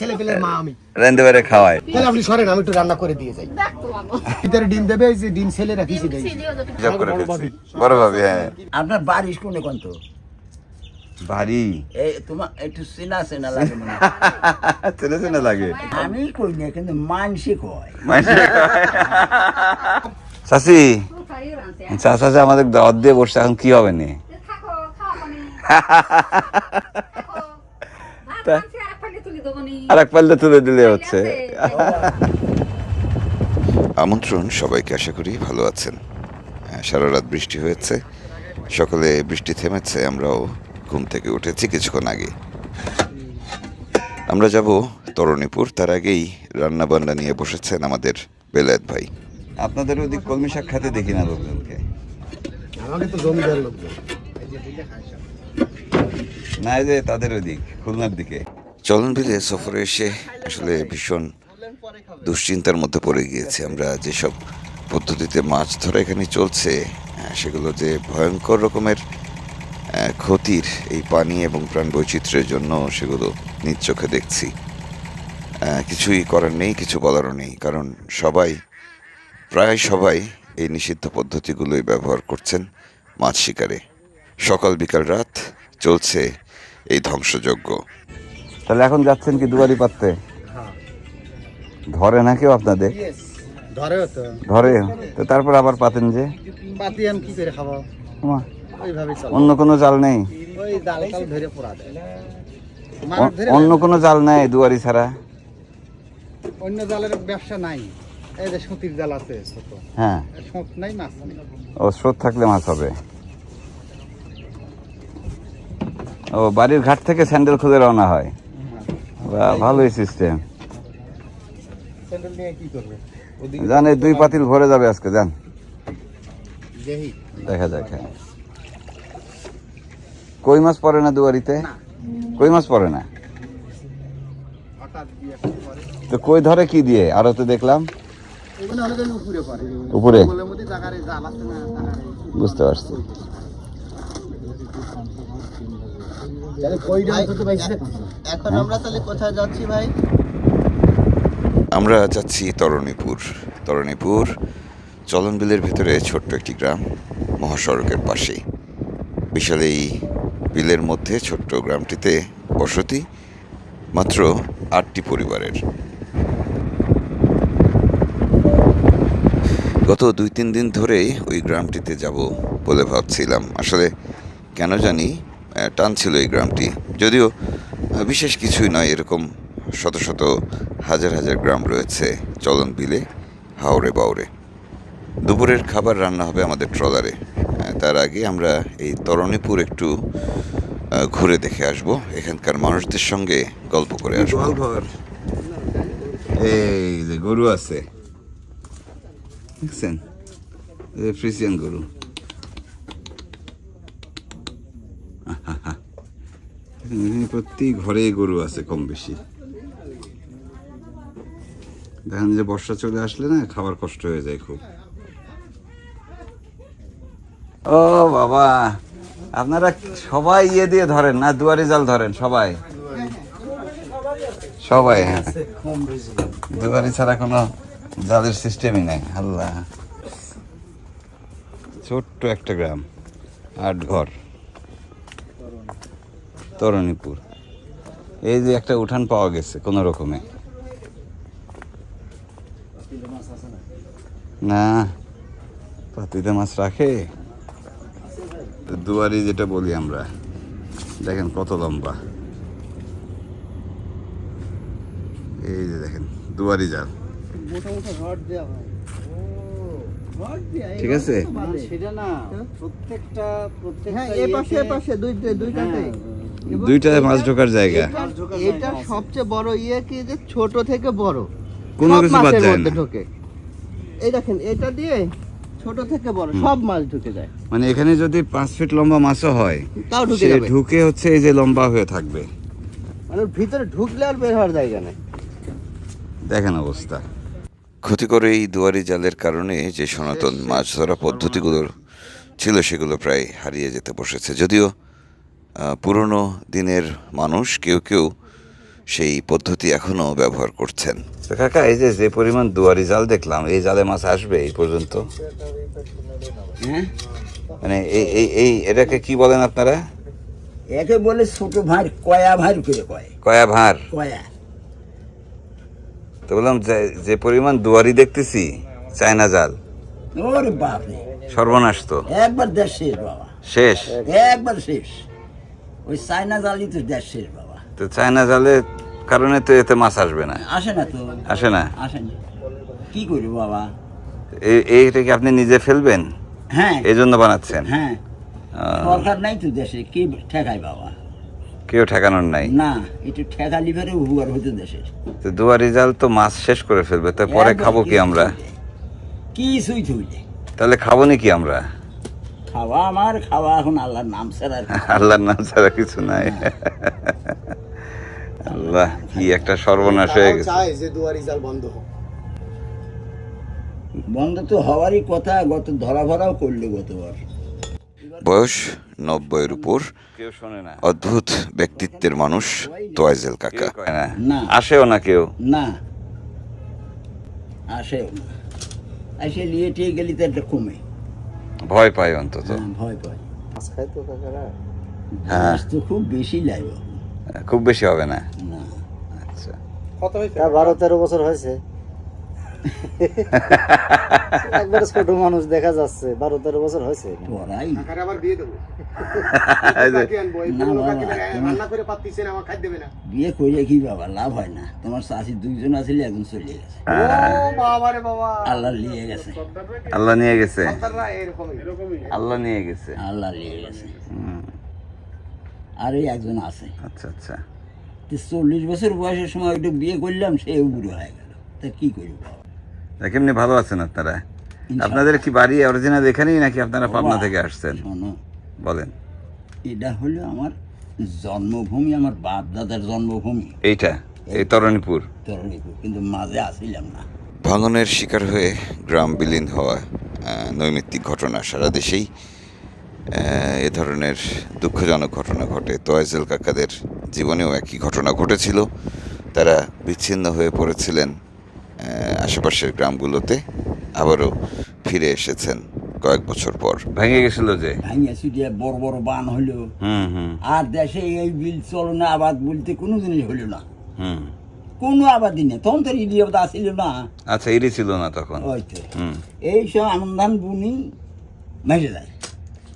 ছেলে পেলে মা আমি। রান্ধে বাড়ে খাওয়ায়। তাহলে আপনি সরেন আমি একটু রান্না করে দিয়ে যাই। ভিতরে ডিম দেবে এই যে ডিম ছেলে রাখিছি দেই হিসাব করে ফেলছি বড় ভাবি হ্যাঁ। আপনার বাড়ির কোনে কোন তো? ভারী এই তোমার একটু চেনা চেনা লাগে মনে। চেনে চেনে লাগে। আমি কই না কিন্তু মানসিক হয়। যে আমাদের দাওয়াত দিয়ে বসছে এখন কি হবে নে? থাকো খাওয়া পানি আর এক পাল্লে তুলে দিলে হচ্ছে। আমন্ত্রণ সবাইকে আশা করি ভালো আছেন। হ্যাঁ, সারা রাত বৃষ্টি হয়েছে। সকালে বৃষ্টি থেমেছে আমরাও ঘুম থেকে উঠেছি কিছুক্ষণ আগে। আমরা যাব তরণীপুর তার আগেই রান্না বান্না নিয়ে বসেছেন আমাদের বেলায়েত ভাই। আপনাদের ওদিক কলমি শাক খাতে দেখি না লোকজনকে। আমাকে তো জমিদার লোকজন। না এই যে তাদের ওদিক খুলনার দিকে। চলন বিলে সফরে এসে আসলে ভীষণ দুশ্চিন্তার মধ্যে পড়ে গিয়েছে আমরা। যেসব পদ্ধতিতে মাছ ধরা এখানে চলছে সেগুলো যে ভয়ঙ্কর রকমের ক্ষতির এই পানি এবং প্রাণ বৈচিত্র্যের জন্য সেগুলো নিজ চোখে দেখছি। কিছুই করার নেই, কিছু বলারও নেই, কারণ সবাই, প্রায় সবাই এই নিষিদ্ধ পদ্ধতিগুলোই ব্যবহার করছেন মাছ শিকারে। সকাল বিকাল রাত চলছে এই ধ্বংসযজ্ঞ। তাহলে এখন যাচ্ছেন কি দুয়ারি পাততে ধরে না কেউ আপনাদের? ধরে? তো তারপর আবার পাতেন যে? অন্য কোনো জাল নেই? অন্য কোনো জাল নেই দুয়ারি ছাড়া? অন্য জালের ব্যবসা নাই। এই যে সুতির জাল আছে হ্যাঁ। সুত নাই মাছ ও স্রোত থাকলে মাছ হবে। ও বাড়ির ঘাট থেকে স্যান্ডেল খুঁজে রওনা হয়। ভালোই সিস্টেম জান দুই পাতিল ভরে যাবে আজকে দেহি দেখা যাক হ্যাঁ। কই মাছ পড়ে না দুয়ারিতে? কই মাছ পড়ে না? তো কই ধরে কি দিয়ে? আরও তো দেখলাম। উপরে বুঝতে পারছি। এখন আমরা তাহলে কোথায় যাচ্ছি ভাই? আমরা যাচ্ছি তরণীপুর। তরণীপুর চলনবিলের ভেতরে ছোট্ট একটি গ্রাম মহাসড়কের পাশেই বিশাল এই বিলের মধ্যে ছোট্ট গ্রামটিতে বসতি মাত্র আটটি পরিবারের। গত দুই তিন দিন ধরেই ওই গ্রামটিতে যাব বলে ভাবছিলাম। আসলে কেন জানি টান ছিল এই গ্রামটি। যদিও বিশেষ কিছুই নয়, এরকম শত শত হাজার হাজার গ্রাম রয়েছে চলন বিলে হাওড়ে বাউরে দুপুরের খাবার রান্না হবে আমাদের ট্রলারে। তার আগে আমরা এই তরণীপুর একটু ঘুরে দেখে আসব। এখানকার মানুষদের সঙ্গে গল্প করে আসব। এই যে গরু আছে। দেখছেন? ফ্রিজিয়ান গরু আহাহা। এখানে প্রতি ঘরে গরু আছে কম বেশি। দেখেন যে বর্ষা চলে আসলে না, খাবার কষ্ট হয়ে যায় খুব। ও বাবা, আপনারা সবাই ইয়ে দিয়ে ধরেন না, দুয়ারি জাল ধরেন সবাই? সবাই হ্যাঁ। দুয়ারি ছাড়া কোনো জালের সিস্টেমই নাই, আল্লাহ। ছোট্ট একটা গ্রাম, আট ঘর। তরণীপুর এই যে একটা উঠান পাওয়া গেছে কোনো রকমে। না পাতিতে মাছ রাখে? তো দুয়ারি যেটা বলি আমরা। দেখেন কত লম্বা। এই যে দেখেন দুয়ারি জাল। ঠিক আছে? সেটা না। প্রত্যেকটা প্রত্যেকটা হ্যাঁ এই পাশে পাশে দুই দুইটাতে দুইটা মাছ ঢোকার জায়গা। এটা সবচেয়ে বড় ইয়ে কি যে ছোট থেকে বড়? কোনো সব কিছু বাদ যায় না। ঢোকে। এই দেখেন এটা দিয়ে ছোট থেকে বড় সব মাছ ঢুকে যায়। মানে এখানে যদি পাঁচ ফিট লম্বা মাছও হয় তাও ঢুকে যাবে। ঢুকে হচ্ছে এই যে লম্বা হয়ে থাকবে। মানে ভিতরে ঢুকলে আর বের হওয়ার জায়গা নেই। দেখেন অবস্থা। ক্ষতিকর এই দুয়ারি জালের কারণে যে সনাতন মাছ ধরা পদ্ধতিগুলো ছিল সেগুলো প্রায় হারিয়ে যেতে বসেছে। যদিও পুরনো দিনের মানুষ কেউ কেউ সেই পদ্ধতি এখনও ব্যবহার করছেন। কাকা এই যে যে পরিমাণ দুয়ারি জাল দেখলাম এই জালে মাছ আসবে এই পর্যন্ত? হ্যাঁ? মানে এই এই এই এটাকে কি বলেন আপনারা? একে বলে ছোট ভাই কয়া ভাই করে কয়। কয়া ভার কয়া। তো বললাম যে- যে পরিমাণ দুয়ারি দেখতেছি চায়না জাল ওরে বাপরে। সর্বনাশ তো। একবার দেশ শেষ বাবা। শেষ? একবার শেষ। ওই চাইনা জালি তো দেশ শেষ বাবা। তো চায়না জালের কারণে তো এতে মাছ আসবে না। আসে না তো। আসে না? আসে না। কি করি বাবা? এই- এইটা কি আপনি নিজে ফেলবেন? হ্যাঁ। এই জন্য বানাচ্ছেন? হ্যাঁ। সরকার নাই তো দেশে কি ঠেকায় বাবা? কেউ ঠেকানোর নাই? না একটু ঠেকা লিভারে হুয়ার হইতো দেশের। তো দুয়ারি জাল তো মাছ শেষ করে ফেলবে তা পরে খাব কি আমরা। কিছুই থইলে তাহলে খাব নি কি আমরা? খাওয়া আমার খাওয়া এখন আল্লাহর নাম ছাড়া আল্লাহর নাম ছাড়া কিছু নাই। আল্লাহ কি একটা সর্বনাশ হয়ে গেছে। চাই যে দুয়ারি জাল বন্ধ হোক। বন্ধ তো হওয়ারই কথা গত ধরা ভরাও করল গতবার। বয়স নব্বইয়ের উপর। কেউ শোনে না। অদ্ভুত ব্যক্তিত্বের মানুষ তোয়াইজেল কাকা। না। না। আসেও না কেউ। না। আসেও না। এসে নিয়ে টিয়ে গেলি তো একটা কমে। ভয় পায় অন্তত। হ্যাঁ, ভয় পায়। মাছ খায় তো কাকারা? হ্যাঁ। তো খুব বেশি লাগবে খুব বেশি হবে না? না। আচ্ছা। কত হয়েছে? বারো তেরো বছর হয়েছে। একবার ছোট মানুষ দেখা যাচ্ছে বারো তেরো বছর হয়েছে আবার বিয়ে দেবো। করে বিয়ে কি বাবা লাভ হয় না। তোমার শাশি দুইজন একজন চলে গেছে। বাবা আল্লাহ নিয়ে গেছে। আল্লাহ নিয়ে গেছে। এরকমই। এরকমই। আল্লাহ নিয়ে গেছে। আল্লাহ নিয়ে গেছে। আর এই একজন আছে। আচ্ছা আচ্ছা। চল্লিশ বছর বয়সের সময় একটু বিয়ে করলাম সে বুড়ো হয়ে গেল। তা কি করি বাবা? তা কেমনি ভালো আছেন আপনারা? আপনাদের কি বাড়ি অরিজিনাল এখানেই নাকি আপনারা পাবনা থেকে আসছেন? বলেন। এটা হলো আমার জন্মভূমি আমার বাপ দাদার জন্মভূমি। এইটা এই তরণীপুর। তরণীপুর কিন্তু মাঝে আসিলাম না। ভাঙনের শিকার হয়ে গ্রাম বিলীন হওয়া নৈমিত্তিক ঘটনা সারা দেশেই এ ধরনের দুঃখজনক ঘটনা ঘটে। তোয়াইজেল কাকাদের জীবনেও একই ঘটনা ঘটেছিল। তারা বিচ্ছিন্ন হয়ে পড়েছিলেন আশেপাশের গ্রামগুলোতে আবারও ফিরে এসেছেন কয়েক বছর পর। ভেঙে গেছিল যে? ভাঙিয়া ছুটিয়া বড় বড় বান হলো হুম হুম। আর দেশে এই বিল চলো না আবাদ বলতে কোনো জিনিস হলো না। হুম। কোনো আবাদই নেই। তখন তো ইডিয়ত আসিল না। আচ্ছা এরই ছিল না তখন? ওই তো। হুম। এই সব আনন্দান বুনি ভেসে যায়।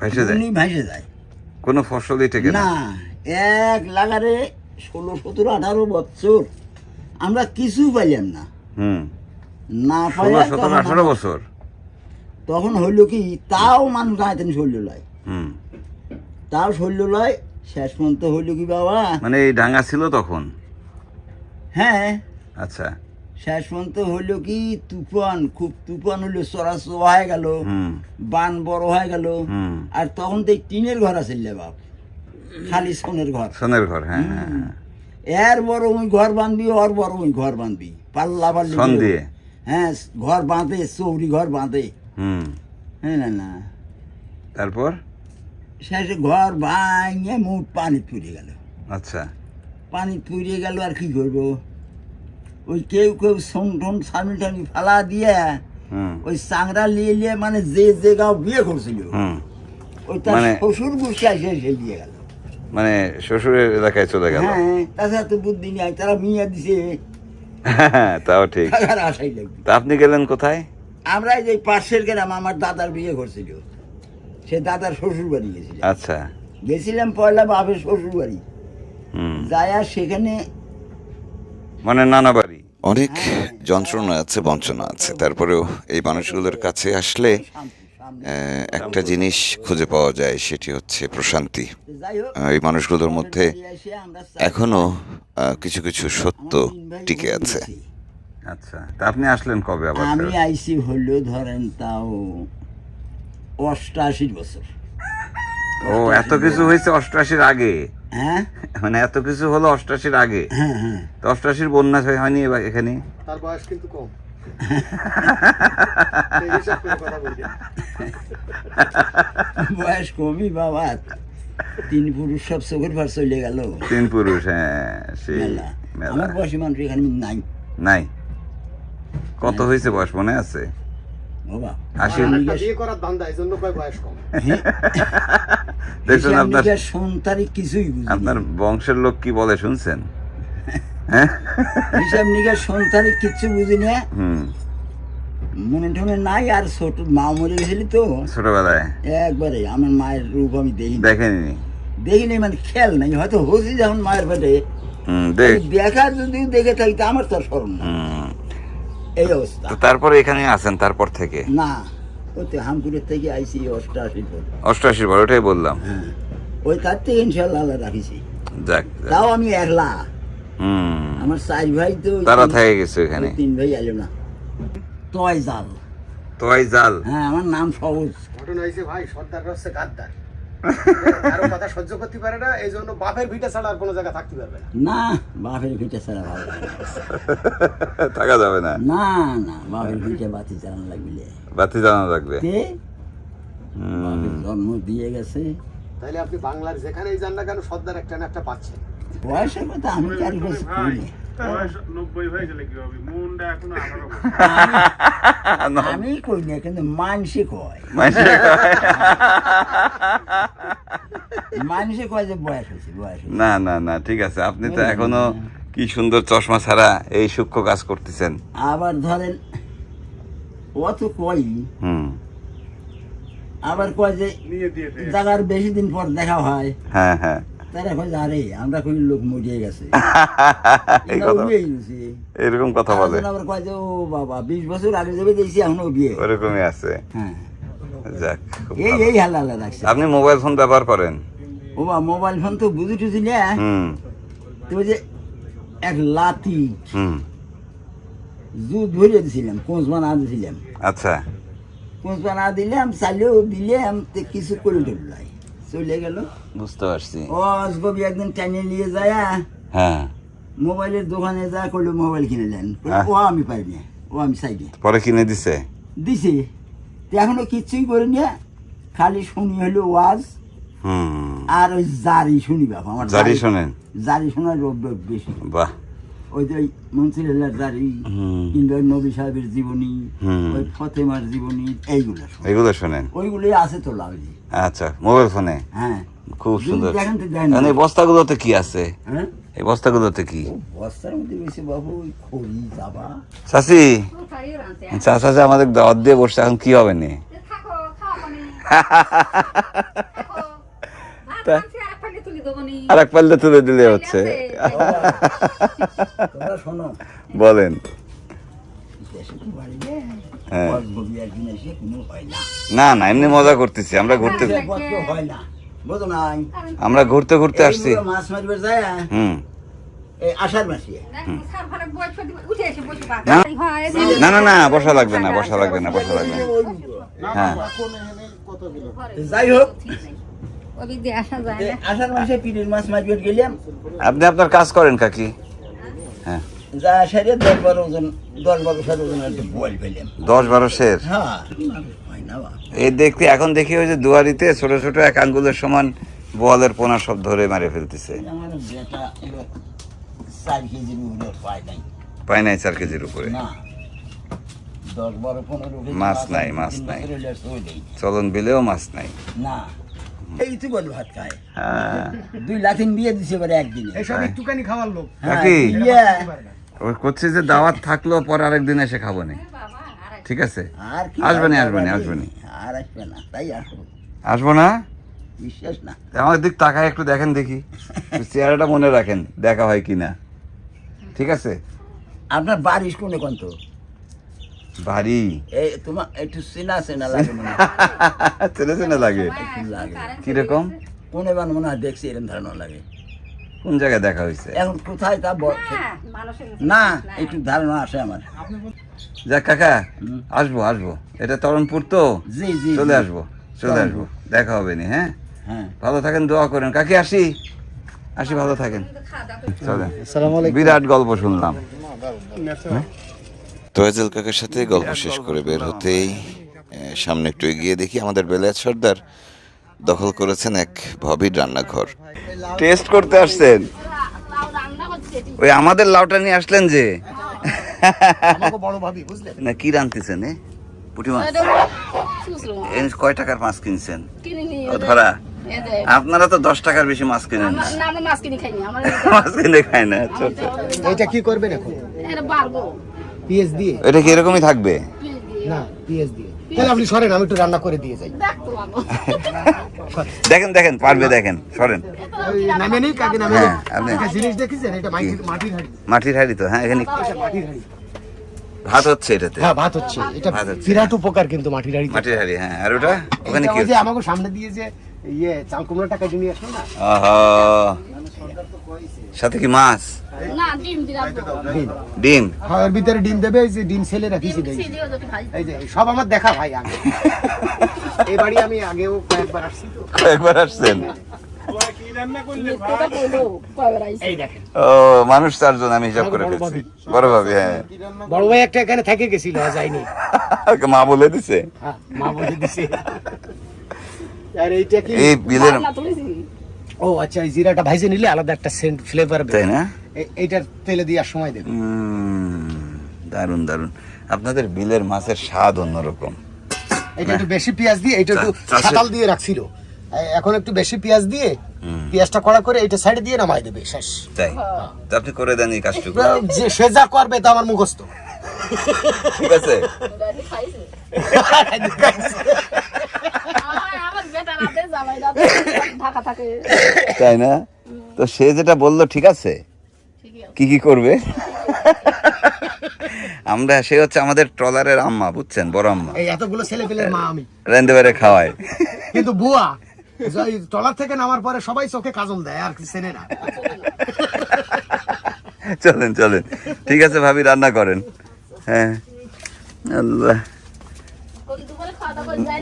ভেসে যায়? ভেসে যায়। কোনো ফসলই না? না এক লাগারে ষোলো সতেরো আঠারো বছর আমরা কিছু পাইলাম না। হুম। না ষোলো সতেরো আঠারো বছর। তখন হইল কি তাও মানুষ আয়তেন শৈল্য লয়। হুম। তাও শৈল্য লয় শেষ পর্যন্ত হইল কি বাবা? মানে এই ডাঙ্গা ছিল তখন? হ্যাঁ। আচ্ছা। শেষ পর্যন্ত হইল কি তুফান খুব তুফান হইল চড়াচড় হয়ে গেল। বান বড় হয়ে গেল। আর তখন তো এই টিনের ঘর আছে বাপ। খালি সোনের ঘর। সোনের ঘর হ্যাঁ হ্যাঁ হ্যাঁ। এর বড় ওই ঘর বাঁধবি ওর বড় ওই ঘর বাঁধবি পাল্লা পাল্লি সন দিয়ে হ্যাঁ ঘর বাঁধে চৌরি ঘর বাঁধে। হুম। হ্যাঁ না না। তারপর? শেষে ঘর ভাঙে মুখ পানি পুড়ে গেল। আচ্ছা। পানি পুড়ে গেল আর কি করব? ওই কেউ কেউ সোন টোন সামি টামি ফালা দিয়ে ওই চাংরা নিয়ে নিয়ে মানে যে যে গাও বিয়ে করছিল ওই তার মানে- শ্বশুর গুছিয়ে এসে এসে দিয়ে গেল। মানে শ্বশুরের এলাকায় চলে গেল। হ্যাঁ তাছাড়া তো বুদ্ধি নেই তারা মিয়া দিছে। হ্যাঁ, তাও ঠিক। টাকার আশাই লাগবে তা আপনি গেলেন কোথায়? আমরা এই যে পাশের গ্রাম আমার দাদার বিয়ে করছিল। সে দাদার শ্বশুর বাড়ি গেছিল। আচ্ছা। গেছিলাম পয়লা বাপের শ্বশুর বাড়ি হুম। যাই আর সেখানে মানে নানা বাড়ি? অনেক যন্ত্রণা আছে বঞ্চনা আছে। তারপরেও এই মানুষগুলোর কাছে আসলে একটা জিনিস খুঁজে পাওয়া যায় সেটি হচ্ছে প্রশান্তি। এই মানুষগুলোর মধ্যে এসে আমরা এখনও কিছু কিছু সত্য টিকে আছে। আচ্ছা তা আপনি আসলেন কবে আবার আমি আইসি হলো ধরেন তাও অষ্টাশি বছর। ও এত কিছু হয়েছে অষ্টআশির আগে? হ্যাঁ? মানে এত কিছু হলো অষ্টআশির আগে? হ্যাঁ হ্যাঁ। তো অষ্টআশির বন্যা হয়- হয়নি এবার এখানে? তার বয়স কিন্তু কম। বয়স কমই বাবা। তিন পুরুষ সব চোখের ভার চলে গেল। তিন পুরুষ হ্যাঁ সেই আমার বয়সী মানুষ এখানে নাই। নাই? কত হয়েছে বয়স মনে আছে? আপনার সোন কিছুই আপনার বংশের লোক কি বলে শুনছেন? হ্যাঁ হিসাব নিকাশ তারিখ কিচ্ছু বুঝি না। মনে টনে নাই আর ছোট মা মরে গেছিলি তো। ছোটবেলায়? একবারে আমার মায়ের রূপ আমি দেখিনি। দেখেনি দেখিনি মানে খেয়াল নাই হয়তো হয়েছি যখন মায়ের পেটে। দেখ। যদি দেখে থাকি তা আমার তো স্মরণ না এই অবস্থা। তারপরে এখানে আছেন তারপর থেকে? না ওতে হামপুরের থেকে আইসি অষ্টআশি পর। অষ্টআশির পর ওটাই বললাম। হ্যাঁ। ওই তার থেকে ইনশাল্লাহ রাখিছি। যাক। তাও আমি একলা। আমার চার ভাই তো তারা থেকে গেছে এখানে তিন ভাই আলো না। তয় জাল। তোয়াই জাল। হ্যাঁ আমার নাম সহজ। ঘটনা হয়েছে ভাই সর্দার হচ্ছে গাদ্দার। কারও কথা সহ্য করতে পারে না এই জন্য বাপের ভিটা ছাড়া আর কোনো জায়গা থাকতে পারবে না। না বাপের ভিটে ছাড়া ভালো থাকা যাবে না। না না বাপের ভিটে বাতি লাগবে। বাতি জানা লাগবে। জন্ম দিয়ে গেছে। তাইলে আপনি বাংলার যেখানেই যান না কেন সর্দার একটা না একটা পাচ্ছেন। বয়সের কথা আমি কারি বলছি? হয়ে আমি কই না কিন্তু মানসি কয়। মানসি কয়। যে বয়স হয়েছে বয়স না না না ঠিক আছে। আপনি তো এখনও কি সুন্দর চশমা ছাড়া এই সূক্ষ্ম কাজ করতেছেন। আবার ধরেন ও তো কই। হুম। আবার কয় যে নিয়ে জায়গার বেশি দিন পর দেখা হয়। হ্যাঁ হ্যাঁ। তারা কয় আরে আমরা কই লোক মরিয়ে গেছে? এই আমরা কথা। উড়িয়েই গেছি। এরকম কথা বলে। আবার কয় যে ও বাবা বিশ বছর আগে যাবে দেখছি এখনও বিয়ে। ওরকমই আছে। হ্যাঁ। যাক এই এই হাল হাল্লা রাখছে আপনি মোবাইল ফোন ব্যবহার করেন? ও বা মোবাইল ফোন তো বুঝি টুঝি না। হুম। তো যে এক লাতি হুম। দুধ ধরে দিছিলাম কোঁচ বানা দিছিলাম। আচ্ছা। কোঁচ বানা দিলাম চালিয়েও দিলাম কিছু করে ঢুকলাই চলে গেল। বুঝতে পারছি। ও আসবি একদিন টাইনে নিয়ে যায় হ্যাঁ? মোবাইলের দোকানে যা করল মোবাইল কিনে দেন হ্যাঁ। ও আমি পাই না ও আমি চাই না। পরে কিনে দিছে? দিছে। তো এখনও কিচ্ছুই করি না খালি শুনি হলো ওয়াজ। আর ওই জারি শুনি বাবা আমার জারি শোনেন। জারি শোনার অভ্যাস বেশি। বাহ। ওই যে মন্ত্রীলার জারি কিংবা নবী সাহেবের জীবনী হুম। ওই ফতেমার জীবনী এইগুলো শুনি। এগুলো শোনেন? ওইগুলোই আছে তো লাগছে আচ্ছা মোবাইল ফোনে? হ্যাঁ। খুব সুন্দর। মানে বস্তাগুলোতে কি আছে? হ্যাঁ? এই বস্তাগুলোতে কি? বস্তার মধ্যে বেশি বাবু ওই খড়ি যাবা চাষি চাষা যে আমাদের দাওয়াত দিয়ে বসছে এখন কি হবে নি? থাকো খাও মানে থাকো ভাত আনছি আর পানি তুলি দেবো নি। আর এক পাল্লে তুলে দিলে হচ্ছে। বলেন। হ্যাঁ। না না এমনি মজা করতেছি। আমরা ঘুরতে হয় বুঝো নাই? আমরা ঘুরতে ঘুরতে আসছি। মাছ মারবে যায়? হুম। এই আষাঢ় মাসে। দেখো সার ফলে বয়স ফলে উঠে এসে বসে ভাত না। না না না বসা লাগবে না বসা লাগবে না বসা লাগবে না। হ্যাঁ। যাই হোক। আপনি আপনার কাজ করেন কাকি। হ্যাঁ। যা সারে দশ বারো ওজন দশ বারো সাত ওজন একটা দশ বারো শের হ্যাঁ হয় এই দেখতে এখন দেখি ওই যে দুয়ারিতে ছোট ছোট এক আঙ্গুলের সমান বোয়ালের পোনা সব ধরে মারে ফেলতেছে। পায় নাই। পাই নাই চার কেজির উপরে। মাছ নাই, মাছ নেই। চলন বিলেও মাছ নাই। না এই তো বল ভাত খায়। হ্যাঁ। দুই দিছে এবারে একদিনে। এইসব একটুখানি খাওয়ার লোক। হ্যাঁ, কাকি? দিয়ে ওই করছে যে দাওয়াত থাকল পরে আরেকদিন এসে খাব না। ঠিক আছে? আর আর আসবে। আর আসবে না তাই আসব। আসব না? বিশ্বাস না। আমার দিক তাকায় একটু দেখেন দেখি। চেহারাটা মনে রাখেন দেখা হয় কিনা। ঠিক আছে? আপনার বাড়ির কোনে কোন তো? ভারী এই তোমার একটু চেনা চেনা লাগে মনে হয়। চেনে চেনে লাগে কীরকম কোনে বান মনে হয় দেখছি এরকম ধারণা লাগে কোন জায়গায় দেখা হয়েছে এখন কোথায় তা না একটু ধারণা আসে আমার যাক কাকা আসব আসব এটা তরণপুর তো জি জি চলে আসব চলে আসব দেখা হবে নি হ্যাঁ হ্যাঁ ভালো থাকেন দোয়া করেন কাকি আসি আসি ভালো থাকেন চলেন বিরাট গল্প শুনলাম তোয়াজেল কাকার সাথে গল্প শেষ করে বের হতেই সামনে একটু এগিয়ে দেখি আমাদের বেলায়েত সর্দার দখল করেছেন এক ভবির রান্নাঘর। টেস্ট করতে আসছেন? ওই আমাদের লাউটা নিয়ে আসলেন যে? আমাকে বড় ভাবি বুঝলেন? না কি রানতেছেন এ? পুঁটি মাছ? কয় টাকার মাছ কিনছেন? ও ধরা। আপনারা তো দশ টাকার বেশি মাছ কিনেন না। না মাছ কিনে খাইনি আমার মাছ কিনে খায় না আচ্ছা কি করবেন এখন? এটা পিএস দিয়ে এটা কি এরকমই থাকবে? না পিএস দিয়ে তাহলে আপনি সরেন আমি একটু রান্না করে দিয়ে যাই। দেখেন দেখেন পারবে দেখেন সরেন। নামে নেই কাকে নামে হ্যাঁ, আপনি- জিনিস দেখেছেন এটা মাটির হাড়ি। মাটির হাড়ি তো হ্যাঁ এখানে মাটির হাড়ি। ভাত হচ্ছে এটাতে। হ্যাঁ ভাত হচ্ছে। এটা ভাত হচ্ছে। বিরাট উপকার কিন্তু মাটির হাড়ি মাটির হাড়ি হ্যাঁ আর ওটা? ওখানে কি? আমাকে সামনে দিয়ে যে ইয়ে চাল কুমড়ো টাকা নিয়ে আসলো না? সাথে কি মাছ? ডিম হ্যাঁ এর ভিতরে ডিম দেবে এই যে ডিম ছেলে রাখিছি এই যে। সব আমার দেখা ভাই আগে। এই বাড়ি আমি আগেও কয়েকবার আসছি তো। একবার আসছেন? ও মানুষ চারজন আমি হিসাব করে ফেলছি। বড় ভাবি হ্যাঁ। বড় ভাই একটা এখানে থেকে গেছিল যায়নি। মা বলে দিছে। হ্যাঁ মা বলে দিছে। আর এইটা কি? এই বিলের ও আচ্ছা এই জিরাটা ভাইজে নিলে আলাদা একটা সেন্ট ফ্লেভার তাই না? এইটার তেলে দেওয়ার সময় দেবে। দারুণ দারুণ আপনাদের বিলের মাছের স্বাদ অন্যরকম। এটা একটু বেশি পেঁয়াজ দিয়ে এটা একটু সাতাল দিয়ে রাখছিল। এখন একটু বেশি পেঁয়াজ দিয়ে পেঁয়াজটা কড়া করে এটা সাইডে দিয়ে নামাই দেবে শেষ। তাই? আপনি করে দেন এই কাজটুকু। যে সে যা করবে তা আমার মুখস্থ। ঠিক আছে গাড়ি খাইছে আমার আমার বেটা রাতে জামাই রাতে ঢাকা থাকে। তাই না? তো সে যেটা বলল ঠিক আছে? কি কি করবে? আমরা সে হচ্ছে আমাদের ট্রলারের আম্মা বুঝছেন? বড় আম্মা। এই এতগুলো ছেলে পেলে মা আমি। রেন্দে বেড়ে খাওয়ায়। কিন্তু বুয়া এই টলার থেকে নামার পরে সবাই চোখে কাজল দেয় আর কি চেনে না। চলেন চলেন। ঠিক আছে ভাবি রান্না করেন। হ্যাঁ। আল্লাহ।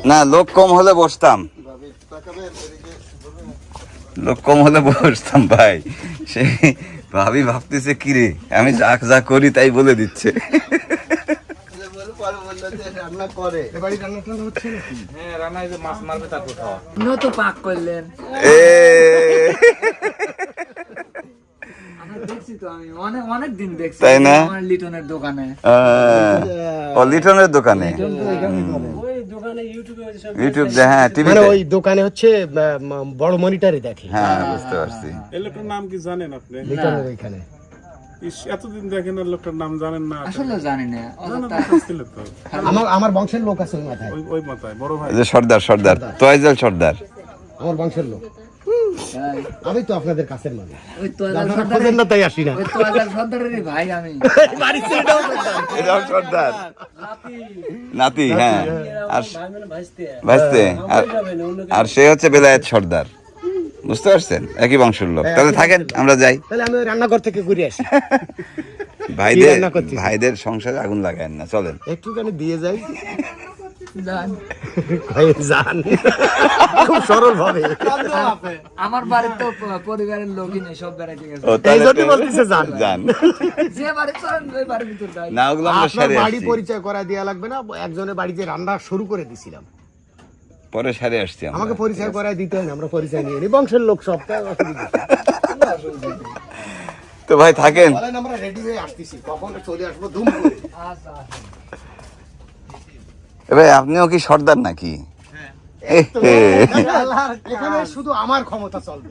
না লোক কম হলে বসতাম। লোক কম হলে বসতাম ভাই। সে ভাবি ভাবতেছে কি রে আমি যা যা করি তাই বলে দিচ্ছে। তাই না? লিটনের দোকানে। লিটনের দোকানে? ইউটিউব হ্যাঁ টিভি মানে ওই দোকানে হচ্ছে বড় মনিটরে দেখে। হ্যাঁ বুঝতে পারছি। এই লোকটার নাম কি জানেন আপনি? ওইখানে। এতদিন দেখেন আর লোকটার নাম জানেন না। আসলে জানি আমার আমার বংশের লোক আছে ওই মাথায়। ওই ওই মাথায় বড় ভাই। যে সর্দার। সর্দার। তোয়াইজল সর্দার। আমার বংশের লোক। আমি তো আপনাদের কাছের মানুষ। খোঁজেন না তাই আসি না। ভাই আমি। নাতি। হ্যাঁ। আর ভাইস্তে। আর আর সে হচ্ছে বেলায়েত সর্দার। বুঝতে পারছেন? একই বংশের লোক। তাহলে থাকেন আমরা যাই। তাহলে আমি রান্নাঘর থেকে ঘুরে আসি। ভাইদের ভাইদের সংসারে আগুন লাগায় না চলেন। একটুখানি দিয়ে যাই। জান। খুব সরল ভাবে। আমার বাড়ির তো পরিবারের লোকই নেই সব বেড়াইতে গেছে। এই জন্যই বলতেছে যান যান যে বাড়ি চলেন ওই বাড়ির ভিতর যাই। না ওগুলো আমরা সারে বাড়ি পরিচয় করা দেওয়া লাগবে না একজনের বাড়িতে রান্না শুরু করে দিছিলাম। পরে সারে আসছি আমাকে পরিচয় করায় দিতে হয় না আমরা পরিচয় নিয়ে নিই। বংশের লোক সব তো ভাই থাকেন? আমরা রেডি হয়ে আসতেছি কখন চলে আসব ধুম করে। এ ভাই আপনিও কি সর্দার নাকি? এখানে শুধু আমার ক্ষমতা চলবে।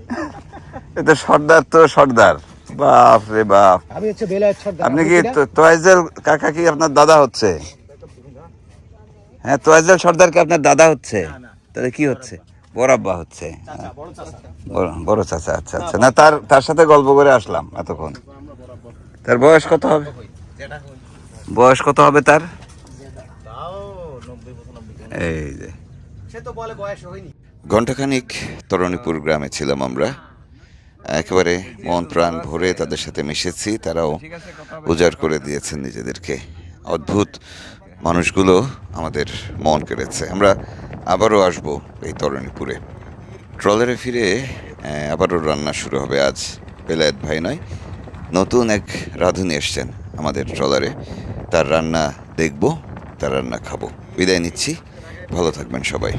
এ তো সর্দার তো সর্দার। বাপ রে বাপ। আমি হচ্ছে বেলায়েত সর্দার। আপনি কি তোয়াইজেল কাকা কি আপনার দাদা হচ্ছে? হ্যাঁ তোয়াইজেল সর্দার কি আপনার দাদা হচ্ছে? তাহলে কি হচ্ছে? বড় আব্বা হচ্ছে। বড়- বড় চাচা আচ্ছা আচ্ছা। না তার তার সাথে গল্প করে আসলাম এতক্ষণ। তার বয়স কত হবে? বয়স কত হবে তার? এই যে সে তো বলে বয়স হয়নি। ঘণ্টাখানিক তরণীপুর গ্রামে ছিলাম আমরা। একেবারে মন প্রাণ ভরে তাদের সাথে মিশেছি তারাও উজাড় করে দিয়েছেন নিজেদেরকে। অদ্ভুত মানুষগুলো আমাদের মন কেড়েছে। আমরা আবারও আসব এই তরণীপুরে। ট্রলারে ফিরে আবারও রান্না শুরু হবে আজ। বেলায়েত ভাই নয় নতুন এক রাঁধুনি এসছেন আমাদের ট্রলারে। তার রান্না দেখব তার রান্না খাব। বিদায় নিচ্ছি। ভালো থাকবেন সবাই।